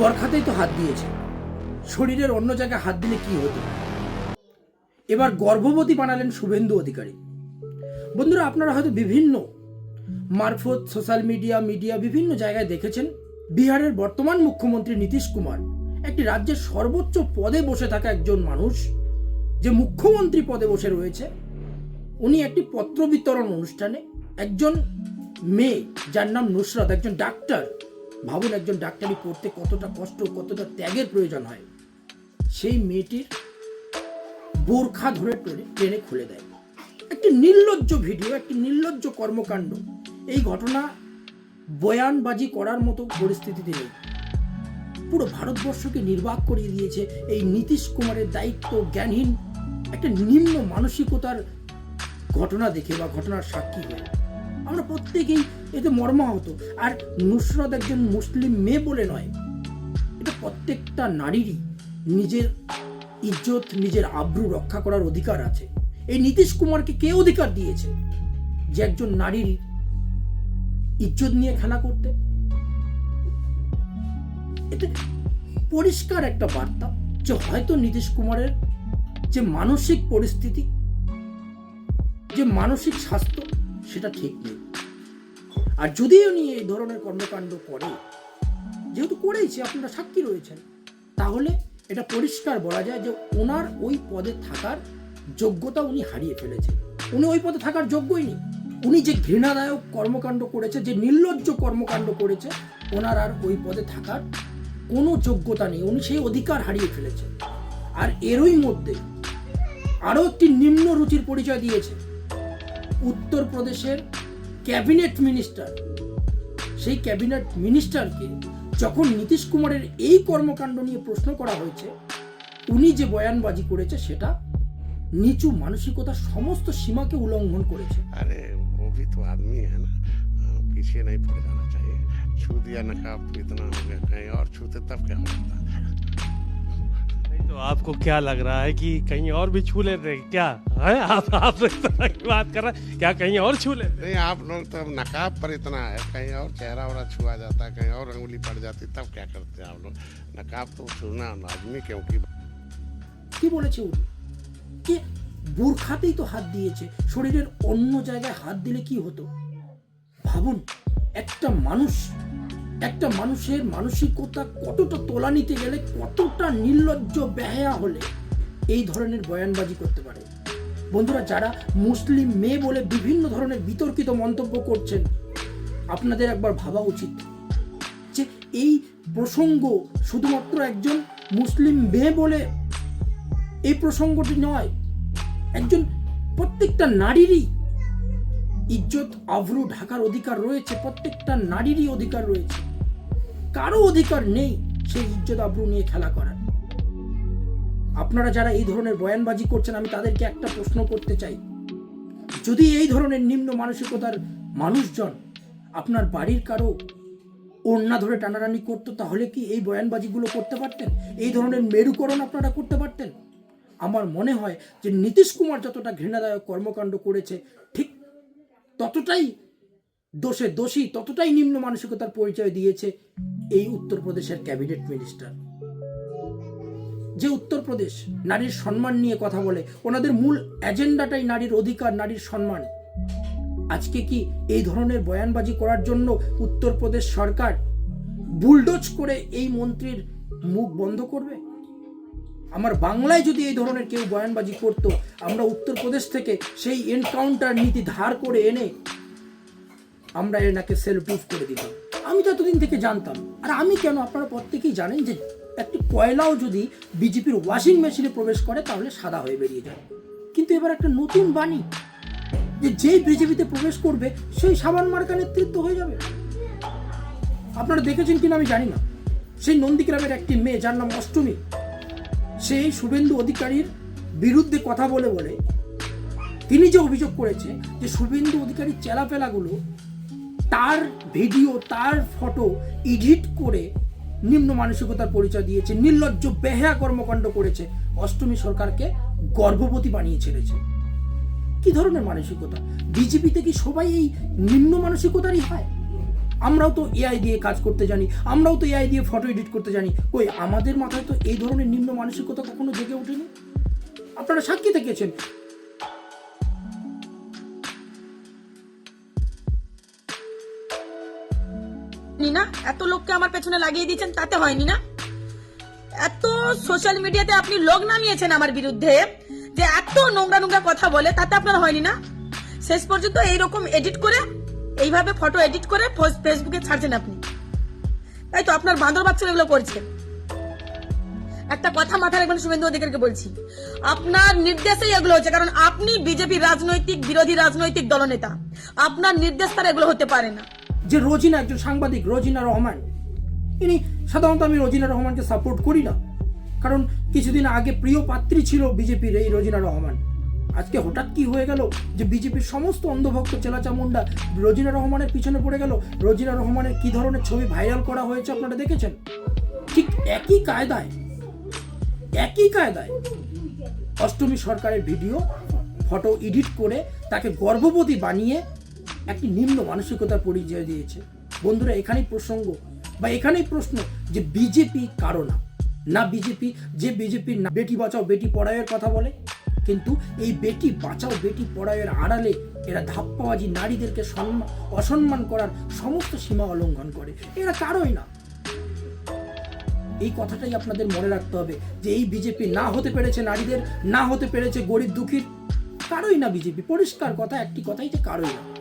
বরখাতেই তো হাত দিয়েছে। শরীরের অন্য জায়গায় হাত দিলে কি হতো? এবার গর্ভবতী বানালেন শুভেন্দু অধিকারী। বন্ধুরা, আপনারা হয়তো বিভিন্ন মারফত, সোশ্যাল মিডিয়া মিডিয়া বিভিন্ন জায়গায় দেখেছেন, বিহারের বর্তমান মুখ্যমন্ত্রী নীতিশ কুমার একটি রাজ্যের সর্বোচ্চ পদে বসে থাকা একজন মানুষ, যে মুখ্যমন্ত্রী পদে বসে রয়েছে, উনি একটি পত্র বিতরণ অনুষ্ঠানে একজন মেয়ে, যার নাম নুসরাত, একজন ডাক্তার ভাবুন একজন ডাক্তারি পড়তে কতটা কষ্ট, কতটা ত্যাগের প্রয়োজন হয়। সেই মেয়েটির বোরখা ধরে টেনে টেনে খুলে দেয়। একটি নির্লজ্জ ভিডিও, একটি নির্লজ্জ কর্মকাণ্ড। এই ঘটনা বয়ানবাজি করার মতো পরিস্থিতিতে নেই। পুরো ভারতবর্ষকে নির্বাক করিয়ে দিয়েছে এই নীতিশ কুমারের দায়িত্ব জ্ঞানহীন, একটা নিম্ন মানসিকতার ঘটনা দেখে বা ঘটনার সাক্ষী হয়ে। আমরা প্রত্যেকেই এতে মর্মাহত। আর নুসরত একজন মুসলিম মেয়ে বলে নয়। এটা প্রত্যেকটা নারীরই নিজের ইজ্জত, নিজের আব্রু রক্ষা করার অধিকার আছে। এই নীতিশ কুমারকে কে অধিকার দিয়েছে? যে একজন নারীর ইজ্জত নিয়ে খেলা করতে? এটা পরিষ্কার একটা বার্তা যে হয়তো নীতিশ কুমারের যে মানসিক পরিস্থিতি, যে মানসিক স্বাস্থ্য সেটা ঠিক নেই। আর যদিও উনি এই ধরনের কর্মকাণ্ড করে, যেহেতু করেইছে, আপনারা সাক্ষী রয়েছেন, তাহলে এটা পরিষ্কার বলা যায় যে ওনার ওই পদে থাকার যোগ্যতা উনি হারিয়ে ফেলেছেন। উনি ওই পদে থাকার যোগ্যই নেই। উনি যে ঘৃণাদায়ক কর্মকাণ্ড করেছে, যে নির্লজ্জ কর্মকাণ্ড করেছে, ওনার আর ওই পদে থাকার কোনো যোগ্যতা নেই। উনি সেই অধিকার হারিয়ে ফেলেছেন। আর এরই মধ্যে আরও একটি নিম্ন রুচির পরিচয় দিয়েছে উত্তরপ্রদেশের ক্যাবিনেট মিনিস্টার সেই ক্যাবিনেট মিনিস্টারকে যখন নীতিশ কুমারের এই কর্মকাণ্ড নিয়ে প্রশ্ন করা হয়েছে উনি যে বয়ানবাজি করেছে সেটা নিচু মানসিকতার সমস্ত সীমাকে উল্লঙ্ঘন করেছে अरे वो भी तो आदमी है ना पीछे नहीं पड़ जाना चाहिए छू दिया नकाब तो इतना हो गया कहीं और छूते तब क्या हो जाता नहीं तो आपको क्या लग रहा है कि कहीं और भी छू ले रहे हैं? क्या है आप आप इस तरह की बात कर रहे हैं क्या कहीं और छू ले रहे हैं? नहीं आप लोग तो अब नकाब पर इतना है कहीं और चेहरा वरा छुआ जाता है कहीं और उंगली पड़ जाती तब क्या करते हैं आप लोग नकाब तो छूना लाजमी क्योंकि কি বলেছে উনি কে বোরখাতেই তো হাত দিয়েছে শরীরের অন্য জায়গায় হাত দিলে কি হতো ভাবুন একটা মানুষ একটা মানুষের মানসিকতা কতটা তোলা নিতে গেলে কতটা নির্লজ্জ ব্যয়া হলে এই ধরনের বয়ানবাজি করতে পারে। বন্ধুরা, যারা মুসলিম মেয়ে বলে বিভিন্ন ধরনের বিতর্কিত মন্তব্য করছেন, আপনাদের একবার ভাবা উচিত যে এই প্রসঙ্গ শুধুমাত্র একজন মুসলিম মেয়ে বলে এই প্রসঙ্গটি নয়, একজন প্রত্যেকটা নারীরই ইজ্জত আভ্রু ঢাকার অধিকার রয়েছে, প্রত্যেকটা নারীরই অধিকার রয়েছে। কারও অধিকার নেই সেই ইজ্জত আভ্রু নিয়ে খেলা করার। আপনারা যারা এই ধরনের বয়ানবাজি করছেন, আমি তাদেরকে একটা প্রশ্ন করতে চাই। যদি এই ধরনের নিম্ন মানসিকতার মানুষজন আপনার বাড়ির কারও ওড়না ধরে টানাটানি করতো, তাহলে কি এই বয়ানবাজিগুলো করতে পারতেন? এই ধরনের মেরুকরণ আপনারা করতে পারতেন? আমার মনে হয় যে নীতিশ কুমার যতটা ঘৃণাদায়ক কর্মকাণ্ড করেছে, ঠিক ততটাই দোষে দোষী, ততটাই নিম্ন মানসিকতার পরিচয় দিয়েছে এই উত্তরপ্রদেশের ক্যাবিনেট মিনিস্টার। যে উত্তরপ্রদেশ নারীর সম্মান নিয়ে কথা বলে, ওনাদের মূল এজেন্ডাটাই নারীর অধিকার, নারীর সম্মান। আজকে কি এই ধরনের বয়ানবাজি করার জন্য উত্তরপ্রদেশ সরকার বুলডোজ করে এই মন্ত্রীর মুখ বন্ধ করবে? আমার বাংলায় যদি এই ধরনের কেউ বয়ানবাজি করতো, আমরা উত্তরপ্রদেশ থেকে সেই এনকাউন্টার নীতি ধার করে এনে আমরা এনাকে সেলফ প্রুফ করে দিতাম। আমি তো এতদিন থেকে জানতাম, আর আমি কেন আপনারা প্রত্যেকেই জানেন যে একটি কয়লাও যদি বিজেপির ওয়াশিং মেশিনে প্রবেশ করে, তাহলে সাদা হয়ে বেরিয়ে যায়। কিন্তু এবার একটা নতুন বাণী, যে যেই বিজেপিতে প্রবেশ করবে, সেই সাবান মার্কা নেতৃত্ব হয়ে যাবে। আপনারা দেখেছেন কিনা আমি জানি না। সেই নন্দীগ্রামের একটি মেয়ে, যার নাম অষ্টমী সেই শুভেন্দু অধিকারীর বিরুদ্ধে কথা বলে বলে। তিনি যে অভিযোগ করেছে যে শুভেন্দু অধিকারীর চেলাপেলাগুলো তার ভিডিও, তার ফটো এডিট করে নিম্ন মানসিকতার পরিচয় দিয়েছে, নির্লজ্জ বেহা কর্মকাণ্ড করেছে, অষ্টমী সরকারকে গর্ভবতী বানিয়ে ছেড়েছে। কি ধরনের মানসিকতা? বিজেপিতে কি সবাই এই নিম্ন মানসিকতারই হয়? আমরাও তো এআই দিয়ে কাজ করতে জানি, আমরাও তো এআই দিয়ে ফটো এডিট করতে জানি। কই, আমাদের মাথায় তো এই ধরনের নিম্ন মানসিকতা কখনো জেগে ওঠেনি? আপনারা সাক্ষী থেকেছেন নি না এত লোককে আমার পেছনে লাগিয়ে দিয়েছেন, তাতে হয়নি না এত সোশ্যাল মিডিয়াতে আপনি লোক নামিয়েছেন আমার বিরুদ্ধে, যে এত নোংরা নোংরা কথা বলে, তাতে আপনার হয়নি না শেষ পর্যন্ত এইরকম এডিট করে এইভাবে ফটো এডিট করে ফেসবুকে ছাড়ছেন আপনি। তাই তো আপনার বাঁদর বাচ্চা এগুলো করছে। একটা কথা মাথায় রাখবেন শুভেন্দু অধিকারকে বলছি। আপনার নির্দেশেই এগুলো হচ্ছে, কারণ আপনি বিজেপি রাজনৈতিক, বিরোধী রাজনৈতিক দলনেতা। আপনার নির্দেশ তার এগুলো হতে পারে না। যে রোজিনা একজন সাংবাদিক, রোজিনা রহমান, ইনি সাধারণত আমি রোজিনা রহমানকে সাপোর্ট করি না। কারণ কিছুদিন আগে প্রিয় পাত্রী ছিল বিজেপির এই রোজিনা রহমান। আজকে হঠাৎ কি হয়ে গেল? যে বিজেপির সমস্ত অন্ধভক্ত চেলাচামুন্ডা রোজিনা রহমানের পিছনে পড়ে গেল। রোজিনা রহমানের কি ধরনের ছবি ভাইরাল করা হয়েছে আপনারা দেখেছেন? ঠিক একই কায়দায় একই কায়দায় অষ্টমী সরকারের ভিডিও, ফটো এডিট করে তাকে গর্ভবতী বানিয়ে একটি নিম্ন মানসিকতার পরিচয় দিয়েছে। বন্ধুরা, এখানেই প্রসঙ্গ বা এখানেই প্রশ্ন যে বিজেপি কারও না? না বিজেপি, যে বিজেপির বেটি বাঁচাও, বেটি পড়াইয়ের কথা বলে? কিন্তু এই বেটি, বাঁচাও বেটি পড়ায়ের আড়ালে। এরা ধাপ্পাবাজি নারীদেরকে সম্মান অসম্মান করার সমস্ত সীমা অলঙ্ঘন করে। এরা কারোই না। এই কথাটাই আপনাদের মনে রাখতে হবে যে এই বিজেপি না হতে পেরেছে নারীদের, না হতে পেরেছে গরিব দুঃখীর, কারোই না বিজেপি। পরিষ্কার কথা, একটি কথাই যে কারোই না।